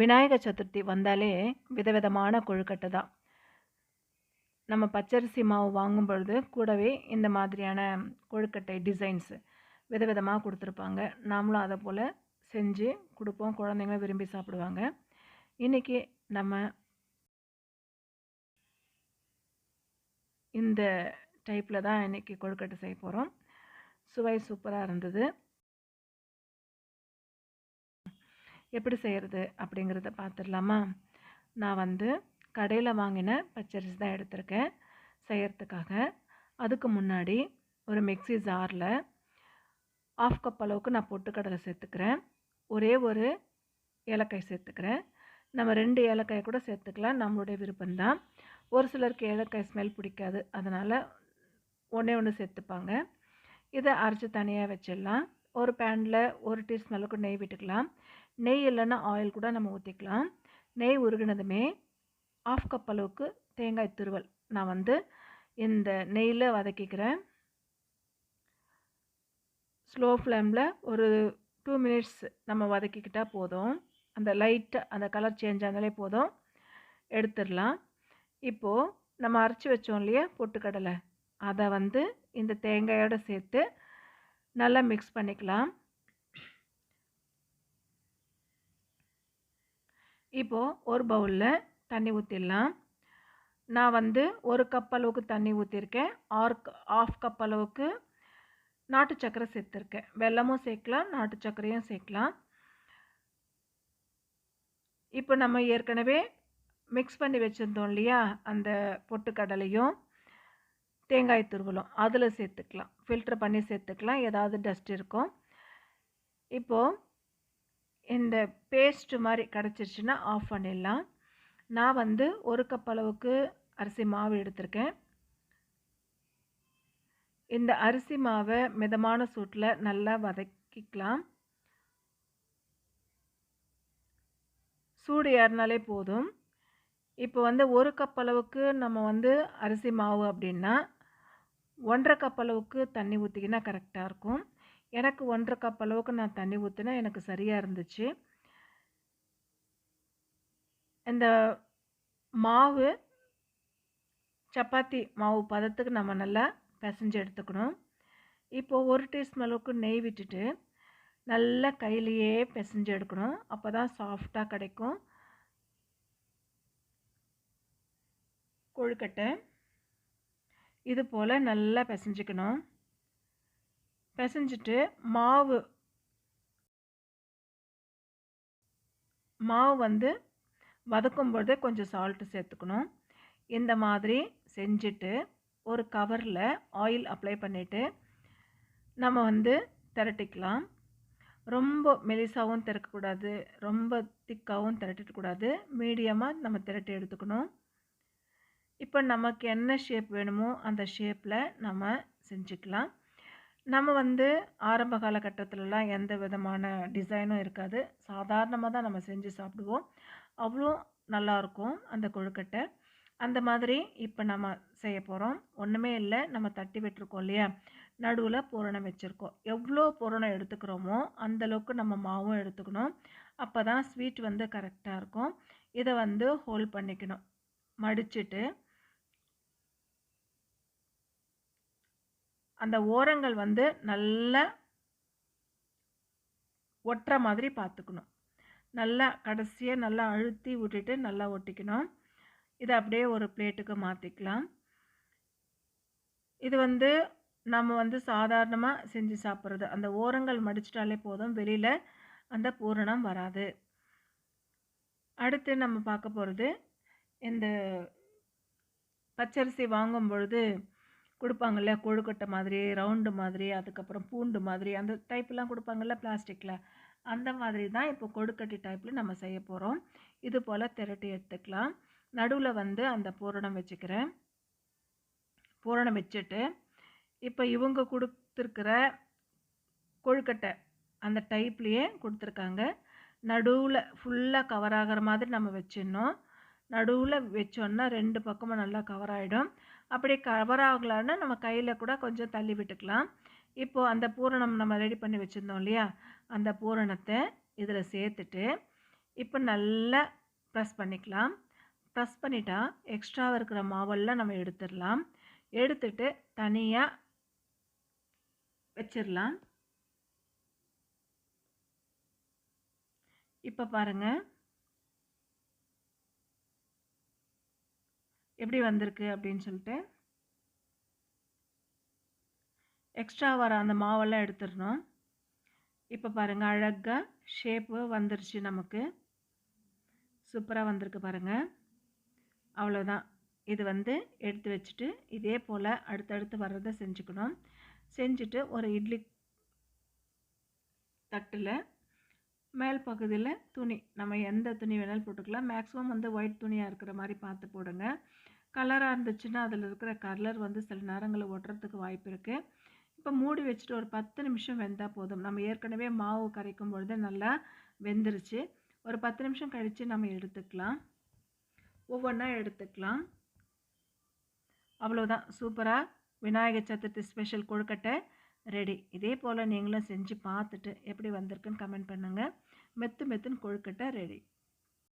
விநாயக சதுர்த்தி வந்தாலே விதவிதமான கொழுக்கட்டை தான். நம்ம பச்சரிசி மாவு வாங்கும் பொழுது கூடவே இந்த மாதிரியான கொழுக்கட்டை டிசைன்ஸு விதவிதமாக கொடுத்துருப்பாங்க. நாமளும் அதை போல் செஞ்சு கொடுப்போம். குழந்தைங்க விரும்பி சாப்பிடுவாங்க. இன்றைக்கி நம்ம இந்த டைப்பில் தான் இன்றைக்கி கொழுக்கட்டை செய்ய போகிறோம் சுவை சூப்பராக இருந்தது. எப்படி செய்கிறது அப்படிங்கிறத பார்த்துடலாமா நான் வந்து கடையில் வாங்கின பச்சரிசி தான் எடுத்திருக்கேன் செய்கிறதுக்காக அதுக்கு முன்னாடி ஒரு மிக்ஸி ஜாரில் ஆஃப் கப் அளவுக்கு நான் பொட்டுக்கடலை சேர்த்துக்கிறேன். ஒரே ஒரு ஏலக்காய் சேர்த்துக்கிறேன். நம்ம ரெண்டு ஏலக்காய் கூட சேர்த்துக்கலாம் நம்மளுடைய விருப்பம்தான் ஒரு சிலருக்கு ஏலக்காய் ஸ்மெல் பிடிக்காது அதனால் ஒன்றே ஒன்று சேர்த்துப்பாங்க. இதை அரைச்சி தனியாக வச்சிடலாம். ஒரு பேனில் ஒரு டீஸ்பூன் அளவுக்கு நெய் விட்டுக்கலாம். நெய் இல்லைன்னா ஆயில் கூட நம்ம ஊற்றிக்கலாம் நெய் உருகினதுமே ஆஃப் கப் அளவுக்கு தேங்காய் துருவல். நான் வந்து இந்த நெய்யில் வதக்கிக்கிறேன். ஸ்லோ ஃப்ளேமில் ஒரு டூ மினிட்ஸ் நம்ம வதக்கிக்கிட்டால் போதும். அந்த லைட்டாக அந்த கலர் சேஞ்ச் ஆனாலே போதும். எடுத்துடலாம். இப்போது நம்ம அரைச்சி வச்சோம் இல்லையா பொட்டுக்கடலை. அதை வந்து இந்த தேங்காயோடு சேர்த்து நல்லா மிக்ஸ் பண்ணிக்கலாம். இப்போது ஒரு பவுலில் தண்ணி ஊற்றிடலாம் நான் வந்து ஒரு கப் அளவுக்கு தண்ணி ஊற்றிருக்கேன் ஆர் ஆஃப் கப் அளவுக்கு நாட்டு சர்க்கரை சேர்த்துருக்கேன். வெல்லமும் சேர்க்கலாம் நாட்டு சர்க்கரையும் சேர்க்கலாம். இப்போ நம்ம ஏற்கனவே மிக்ஸ் பண்ணி வச்சுருந்தோம் இல்லையா? அந்த பொட்டுக்கடலையும். தேங்காய் துருவலும் அதில் சேர்த்துக்கலாம். ஃபில்ட்ரு பண்ணி சேர்த்துக்கலாம். ஏதாவது டஸ்ட் இருக்கும். இப்போது இந்த பேஸ்ட்டு மாதிரி கிடச்சிருச்சுன்னா ஆஃப் பண்ணிடலாம். நான் வந்து ஒரு கப் அளவுக்கு அரிசி மாவு எடுத்திருக்கேன். இந்த அரிசி மாவை மிதமான சூட்டில் நல்லா வதக்கிக்கலாம். சூடு ஏறினாலே போதும். இப்போ வந்து ஒரு கப் அளவுக்கு நம்ம வந்து அரிசி மாவு அப்படின்னா ஒன்றரை கப் அளவுக்கு தண்ணி ஊற்றிக்கினா கரெக்டாக இருக்கும். எனக்கு ஒன்றரை கப் அளவுக்கு நான் தண்ணி ஊற்றினா எனக்கு சரியாக இருந்துச்சு. இந்த மாவு சப்பாத்தி மாவு பதத்துக்கு நம்ம நல்லா பிசைஞ்சு எடுத்துக்கணும். இப்போது ஒரு டீஸ்பூன் அளவுக்கு நெய் விட்டுட்டு நல்லா கையிலையே பிசைஞ்சு எடுக்கணும். அப்போ தான் சாஃப்டாக கிடைக்கும். கொழுக்கட்டை. இது போல் நல்லா பிசைஞ்சிக்கணும். பிசைஞ்சிட்டு மாவு மாவு வந்து வதக்கும் கொஞ்சம் சால்ட்டு சேர்த்துக்கணும். இந்த மாதிரி செஞ்சுட்டு ஒரு கவரில் ஆயில் அப்ளை பண்ணிவிட்டு நம்ம வந்து திரட்டிக்கலாம். ரொம்ப மெலிசாகவும் திறக்கக்கூடாது ரொம்ப திக்காகவும் திரட்டிடக்கூடாது. மீடியமாக நம்ம திரட்டி எடுத்துக்கணும். இப்போ நமக்கு என்ன ஷேப் வேணுமோ அந்த ஷேப்பில் நம்ம செஞ்சுக்கலாம். நம்ம வந்து ஆரம்ப காலகட்டத்திலலாம் எந்த விதமான டிசைனும் இருக்காது. சாதாரணமாக தான் நம்ம செஞ்சு சாப்பிடுவோம். அவ்வளோ நல்லாயிருக்கும் அந்த கொழுக்கட்டை. அந்த மாதிரி இப்போ நம்ம செய்ய போகிறோம் ஒன்றுமே இல்லை நம்ம தட்டி விட்டுருக்கோம் இல்லையா? நடுவில் பூரணம் வச்சுருக்கோம். எவ்வளோ பூரணம் எடுத்துக்கிறோமோ அந்தளவுக்கு நம்ம மாவும் எடுத்துக்கணும். அப்போ தான் ஸ்வீட் வந்து கரெக்டாக இருக்கும். இதை வந்து ஹோல்ட் பண்ணிக்கணும். மடிச்சுட்டு அந்த ஓரங்கள் வந்து நல்லா ஒட்டுற மாதிரி பார்த்துக்கணும். நல்லா கடைசியாக நல்லா அழுத்தி விட்டுட்டு நல்லா ஒட்டிக்கணும். இதை அப்படியே ஒரு பிளேட்டுக்கு மாற்றிக்கலாம் இது வந்து நம்ம வந்து சாதாரணமாக செஞ்சு சாப்பிட்றது. அந்த ஓரங்கள் மடிச்சிட்டாலே போதும். வெளியில் அந்த பூரணம் வராது. அடுத்து நம்ம பார்க்க போகிறது இந்த பச்சரிசி வாங்கும் பொழுது கொடுப்பாங்கல்ல கொழுக்கட்டை மாதிரி ரவுண்டு மாதிரி அதுக்கப்புறம் பூண்டு மாதிரி அந்த டைப்லாம் கொடுப்பாங்கல்ல பிளாஸ்டிக்கில் அந்த மாதிரி தான் இப்போ கொழுக்கட்டை டைப்பில் நம்ம செய்ய போகிறோம் இது போல் திரட்டி எடுத்துக்கலாம். நடுவில் வந்து அந்த பூரணம் வச்சுக்கிறேன். பூரணம் வச்சுட்டு இப்போ இவங்க கொடுத்துருக்கிற கொழுக்கட்டை அந்த டைப்லேயே கொடுத்துருக்காங்க. நடுவில் ஃபுல்லாக கவர் ஆகிற மாதிரி நம்ம வச்சிடணும். நடுவில் வச்சோன்னா ரெண்டு பக்கமும் நல்லா கவர் ஆகிடும் அப்படி கவர் ஆகலான்னா நம்ம கையில் கூட கொஞ்சம் தள்ளி விட்டுக்கலாம். இப்போது அந்த பூரணம் நம்ம ரெடி பண்ணி வச்சுருந்தோம் இல்லையா? அந்த பூரணத்தை இதில் சேர்த்துட்டு இப்போ நல்லா ப்ரெஸ் பண்ணிக்கலாம். ப்ரெஸ் பண்ணிட்டா எக்ஸ்ட்ராவாக இருக்கிற மாவெல்லாம் நம்ம எடுத்துடலாம். எடுத்துட்டு தனியாக வச்சிடலாம். இப்போ பாருங்கள் எப்படி வந்திருக்கு அப்படின்னு சொல்லிட்டு எக்ஸ்ட்ரா வர அந்த மாவெல்லாம் எடுத்துடணும். இப்போ பாருங்கள் அழகாக ஷேப்பு வந்துருச்சு நமக்கு. சூப்பராக வந்திருக்கு பாருங்கள் அவ்வளோதான் இது வந்து எடுத்து வச்சுட்டு இதே போல் அடுத்தடுத்து வர்றதை செஞ்சுக்கணும். செஞ்சுட்டு ஒரு இட்லி தட்டில் மேல் பகுதியில் துணி நம்ம எந்த துணி வேணாலும் போட்டுக்கலாம். மேக்ஸிமம் வந்து ஒயிட் துணியாக இருக்கிற மாதிரி பார்த்து போடுங்க. கலராக இருந்துச்சுன்னா அதில் இருக்கிற கலர் வந்து சில நேரங்களில் ஒட்டுறதுக்கு வாய்ப்பு இருக்குது இப்போ மூடி வச்சுட்டு ஒரு பத்து நிமிஷம் வெந்தால் போதும். நம்ம ஏற்கனவே மாவு கரைக்கும் பொழுது நல்லா வெந்துருச்சு. ஒரு பத்து நிமிஷம் கழித்து நம்ம எடுத்துக்கலாம். ஒவ்வொன்றா எடுத்துக்கலாம். அவ்வளோதான் சூப்பராக விநாயகர் சதுர்த்தி ஸ்பெஷல் கொழுக்கட்டை ரெடி இதே போல் நீங்களும் செஞ்சு பார்த்துட்டு எப்படி வந்திருக்குன்னு கமெண்ட் பண்ணுங்கள் மெத்து மெத்துன்னு கொழுக்கட்டை ரெடி